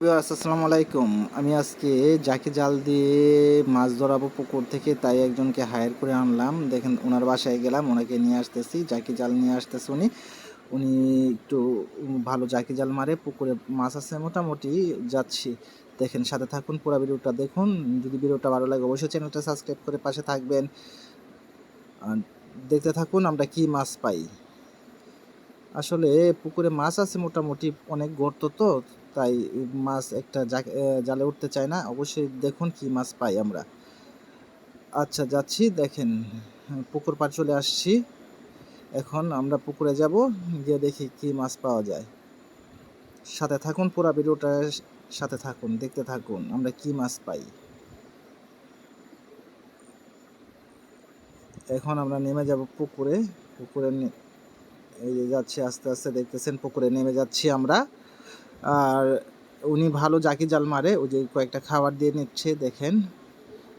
আসসালামু আলাইকুম। আমি আজকে জাকি জাল দিয়ে মাছ ধরাবো পুকুর থেকে, তাই একজনকে হায়ার করে আনলাম। দেখেন, ওনার বাসায় গেলাম, ওনাকে নিয়ে আসতেছি, জাকি জাল নিয়ে আসতেছে উনি। উনি একটু ভালো জাকি জাল মারে, পুকুরে মাছ আছে মোটামুটি, যাচ্ছি। দেখেন, সাথে থাকুন, পুরো ভিডিওটা দেখুন। যদি ভিডিওটা ভালো লাগে, অবশ্যই চ্যানেলটা সাবস্ক্রাইব করে পাশে থাকবেন। দেখতে থাকুন, আমরা কি মাছ পাই। আসলে পুকুরে মাছ আছে মোটামুটি অনেক গর্ত তো, তাই মাছ একটা জালে উঠতে চায় না। অবশ্যই দেখুন কি মাছ পাই আমরা। আচ্ছা যাচ্ছি, দেখেন, পুকুর পাড় চলে আসছি। এখন আমরা পুকুরে যাব, গিয়ে দেখি কি মাছ পাওয়া যায়। সাথে থাকুন, পুরো ভিডিওটা সাথে থাকুন, দেখতে থাকুন, আমরা কি মাছ পাই। এখন আমরা নেমে যাব পুকুরে পুকুরে এই যে যাচ্ছি, আস্তে আস্তে দেখতেছেন, পুকুরে নেমে যাচ্ছি আমরা। আর উনি ভালো জাকি জাল মারে, ওই যে কয়েকটা খাবার দিয়ে নিচ্ছে, দেখেন।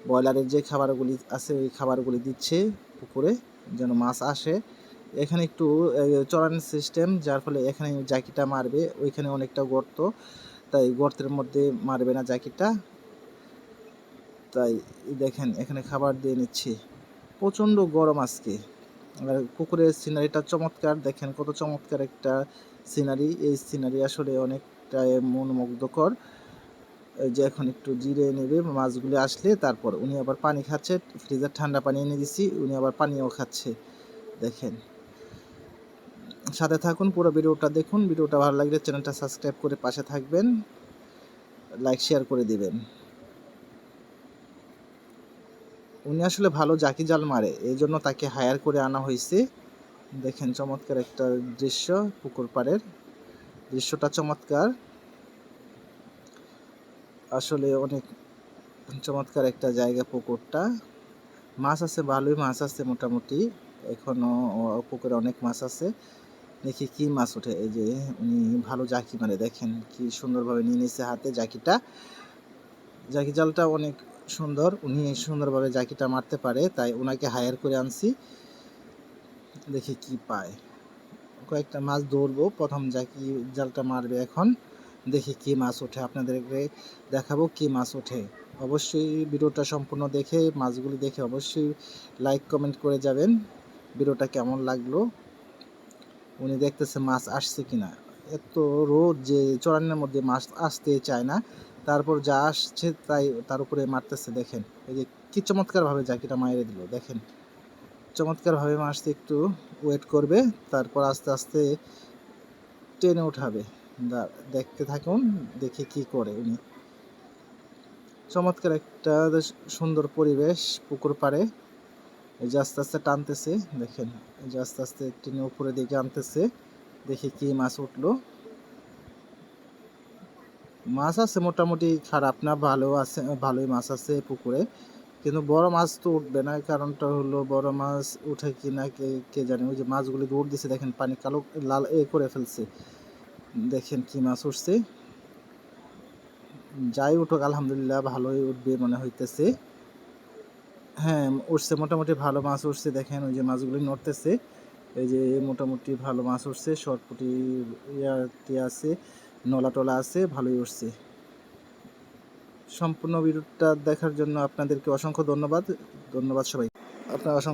ব্রয়লারের যে খাবারগুলি আছে ওই খাবারগুলি দিচ্ছে পুকুরে, যেন মাছ আসে। এখানে একটু চড়ানোর সিস্টেম যার ফলে এখানে জাকিটা মারবে, ওইখানে অনেকটা গর্ত। তাই গর্তের মধ্যে মারবে না জাকিটা। তাই, দেখেন, এখানে খাবার দিয়ে নিচ্ছি। প্রচণ্ড গরম আজকে। আর পুকুরের সিনারিটা চমৎকার। দেখেন কত চমৎকার একটা সিনারি এই সিনারি আসলে অনেকটা মনোমুগ্ধকর। যে এখন একটু জিরে নেবে মাছগুলি আসলে, তারপর উনি আবার পানি খাচ্ছে ফ্রিজের ঠান্ডা পানি এনে দিছি, উনি আবার পানিও খাচ্ছে। দেখেন। সাথে থাকুন, পুরো ভিডিওটা দেখুন। ভিডিওটা ভালো লাগলে চ্যানেলটা সাবস্ক্রাইব করে পাশে থাকবেন। লাইক শেয়ার করে দিবেন। উনি আসলে ভালো জাকি জাল মারে এই জন্য তাকে হায়ার করে আনা হয়েছে। দেখেন চমৎকার একটা দৃশ্য পুকুর পাড়ের। দৃশ্যটা চমৎকার। আসলে অনেক চমৎকার একটা জায়গা পুকুরটা। মাছ আছে, ভালোই মাছ আছে মোটামুটি। এখনও পুকুরে অনেক মাছ আছে। দেখি কি মাছ ওঠে। এই যে উনি ভালো জাকি মারে, দেখেন কি সুন্দরভাবে নিয়ে নিয়েছে হাতে জাকিটা। জাকি জালটা অনেক সুন্দর। উনি সুন্দরভাবে জাকিটা মারতে পারে, তাই ওনাকে হায়ার করে আনছি। দেখি কি পায়। কয়েকটা মাছ ধরবো, প্রথম জাকি জালটা মারবে এখন। দেখি কি মাছ ওঠে, আপনাদেরকে দেখাবো কি মাছ ওঠে। অবশ্যই ভিডিওটা সম্পূর্ণ দেখে, মাছগুলি দেখে অবশ্যই লাইক কমেন্ট করে যাবেন, ভিডিওটা কেমন লাগল। উনি দেখতেছে মাছ আসছে কিনা। এত রোদ যে চড়ানোর মধ্যে মাছ আসতে চায় না। তারপর যা আসছে তাই তার উপরে মারতেছে, দেখেন। এই যে কি চমৎকারভাবে জাকিটা মাইরে দিল, দেখেন। চমৎকারভাবে মাছটা একটু ওয়েট করবে, তারপর আস্তে আস্তে টেনে উঠাবে। দেখতে থাকুন, দেখি কি করে উনি। চমৎকার একটা সুন্দর পরিবেশ পুকুর পাড়ে। এই যে আস্তে আস্তে টানতেছে, দেখেন। এই যে আস্তে আস্তে টেনে উপরে দিকে আনতেছে, দেখি কি মাছ উঠল। মাছ আছে মোটামুটি, খারাপ না, ভালো আছে, ভালোই মাছ আছে পুকুরে। কিন্তু বড় মাছ তো উঠবে না কারণটা হলো বড় মাছ উঠে কি না কে কে জানে। ওই যে মাছগুলি দৌড় দিছে দেখেন পানি কালো, লাল এ করে ফেলছে। দেখেন কি মাছ উঠছে। যাই উঠুক, আলহামদুলিল্লাহ ভালোই উঠবে মনে হইতেছে। হ্যাঁ উঠছে মোটামুটি ভালো মাছ উঠছে, দেখেন ওই যে মাছগুলি নড়তেছে। এই যে মোটামুটি ভালো মাছ উঠছে শর্টপুটি ইয়াতে আছে। নলা টলা আছে, ভালোই উঠছে। সম্পূর্ণ ভিডিওটা দেখার জন্য আপনাদেরকে অসংখ্য ধন্যবাদ। ধন্যবাদ সবাই আপনার অসংখ্য